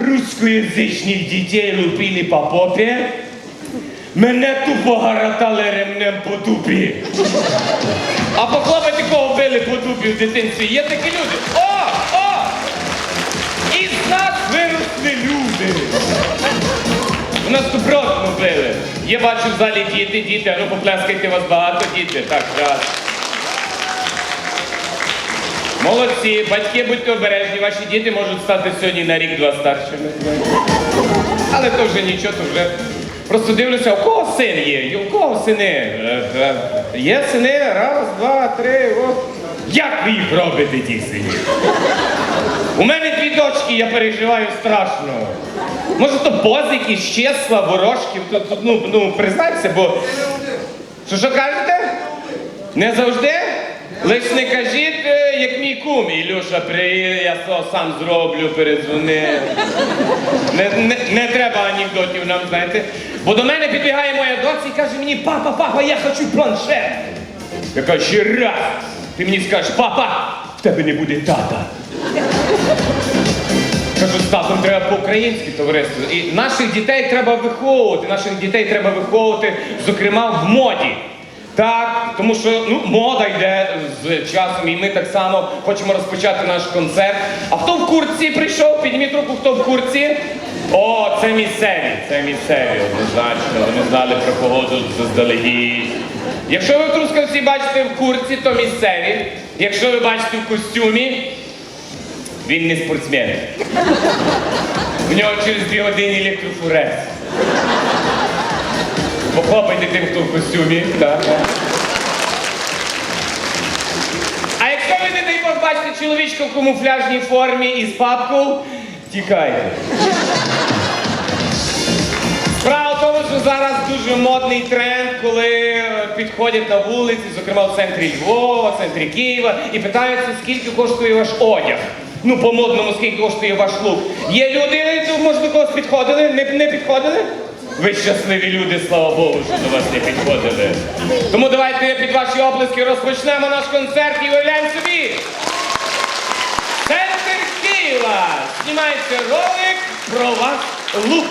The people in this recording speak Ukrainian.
русскоязичних дітей лупили по попі, мене тупо гаратали ремнем по дупі. А похлопати кого били по дупі в дитинстві. Є такі люди. О! О! Із нас виросли люди. У нас добротно били. Є бачу в залі діти, діти, а ну поплескайте вас багато, діти. Так, раз. Молодці, батьки, будьте обережні, ваші діти можуть стати сьогодні на рік-два старшими. Але то вже нічого, то вже. Просто дивлюся, у кого син є? У кого сини? Е, е, Є сини, раз, два, три, о. Як ви їх робите, ті синів? У мене дві дочки, я переживаю страшно. Може, то позики, щесла, ворожків, то, то, ну, ну, признайся, бо. Що що кажете? Не завжди? Лиш не кажіть, е, як мій кум. Ілюша, приїде, я сам зроблю, передзвони. Не, не, не треба анекдотів нам, знаєте. Бо до мене підбігає моя доця і каже мені, папа, папа, я хочу планшет. Я кажу, ще раз. Ти мені скажеш, папа, в тебе не буде тата. Кажу, з татом треба по-українськи товариство. І наших дітей треба виховувати. Наших дітей треба виховувати, зокрема, в моді. Так, тому що ну, мода йде з часом, і ми так само хочемо розпочати наш концерт. А хто в куртці прийшов? Підніміть руку, хто в куртці. О, це місцеві, це місцеві, однозначно. Вони знали про погоду заздалегідь. Якщо ви в Трускавці бачите в куртці, то місцеві. Якщо ви бачите в костюмі, він не спортсмен. У нього через дві години електрофурез. Похлопайте тим, хто в костюмі. Так. А якщо ви не дай Бог бачите чоловічка в камуфляжній формі і з папкою, тікайте. Справа в тому, що зараз дуже модний тренд, коли е, підходять на вулиці, зокрема в центрі Львова, в центрі Києва, і питаються, скільки коштує ваш одяг. Ну, по-модному, скільки коштує ваш лук. Є люди, може, до когось підходили? Не, не підходили? Ви щасливі люди, слава Богу, що до вас не підходили. Тому давайте під ваші оплески розпочнемо наш концерт і уявляємо собі. Центр Києва! Знімається ролик про вас лук.